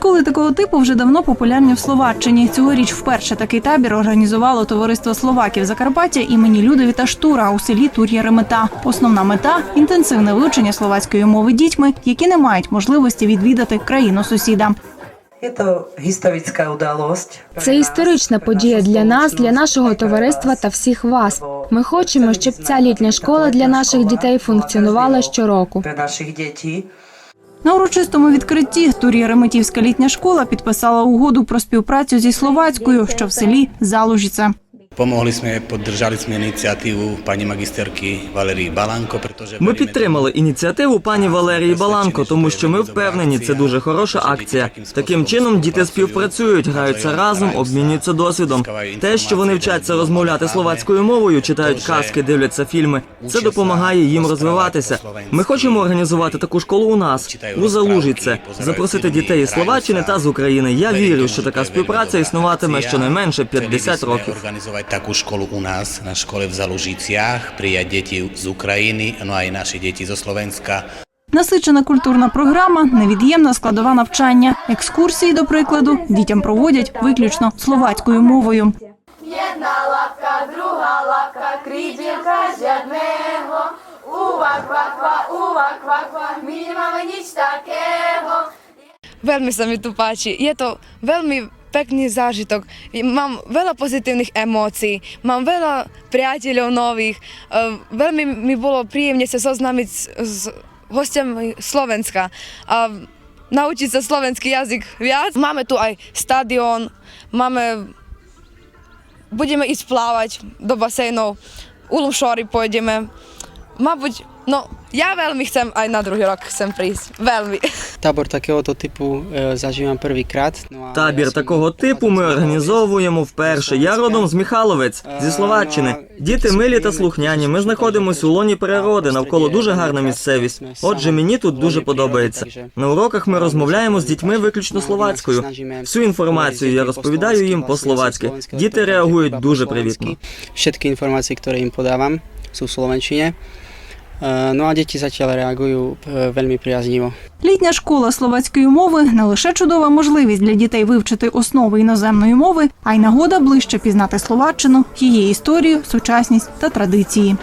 школи такого типу вже давно популярні в Словаччині. Цьогоріч вперше такий табір організувало товариство словаків Закарпаття імені Людовіта Штура у селі Тур'я Ремета. Основна мета інтенсивне вивчення словацької мови дітьми, які не мають можливості відвідати країну сусіда. Це історична подія для нас, для нашого товариства та всіх вас. Ми хочемо, щоб ця літня школа для наших дітей функціонувала щороку. Našich detí. На урочистому відкритті турі Реметівська літня школа підписала угоду про співпрацю зі словацькою, що в селі Залужіце. Pomohli sme, podržali sme iniciatívu pani magisterky Valerii Balanko, pretože... Ми підтримали ініціативу пані Валерії Баланко, тому що ми впевнені, це дуже хороша акція. Таким чином діти співпрацюють, граються разом, обмінюються досвідом. Те, що вони вчаться розмовляти словацькою мовою, читають казки, дивляться фільми. Це допомагає їм розвиватися. Ми хочемо організувати таку школу у нас у Залужіце, запросити дітей із Словаччини та з України. Я вірю, що така співпраця існуватиме щонайменше 50 років. Takú školu u nás, na škole v Zalužiciach, prijať deti z Ukrajiny, no aj naše deti zo Slovenska. Насичена культурна програма невід'ємна складова навчання. Екскурсії, до прикладу, дітям проводять виключно словацькою мовою. Jedna lapka, druhá lapka, krídelka žiadného. Uva, kva, kva, uva, kva, kva, my nemáme nič takého. Veľmi sa mi pekný zážitok. Mám veľa pozitívnych emócií, mám veľa priateľov nových. Eh, Veľmi mi bolo príjemne sa zoznámiť s, hostiami Slovenska a naučiť sa slovenský jazyk viac. Máme tu aj stadión, máme... Budeme ísť plávať do basénov, u Lušory pôjdeme. Mabуть, no ja veľmi chcem aj na druhý rok sem prísť. Veľmi. Табор такого типу е, заживам перший Ну, а Табір такого типу ми організовуємо вперше. Я родом з Михайловець, зі Словаччини. Діти милі та слухняні. Ми знаходимося у лоні природи, навколо дуже гарна місцевість. Отже, мені тут дуже подобається. На уроках ми розмовляємо з дітьми виключно словацькою. Всю інформацію я розповідаю їм по-словацьки. Діти реагують дуже привітно. Všetky informácie, ktoré im podávam, sú v Slovenčine. E, а діти зачали реагують вельми приязніво. Літня школа словацької мови не лише чудова можливість для дітей вивчити основи іноземної мови, а й нагода ближче пізнати словаччину, її історію, сучасність та традиції.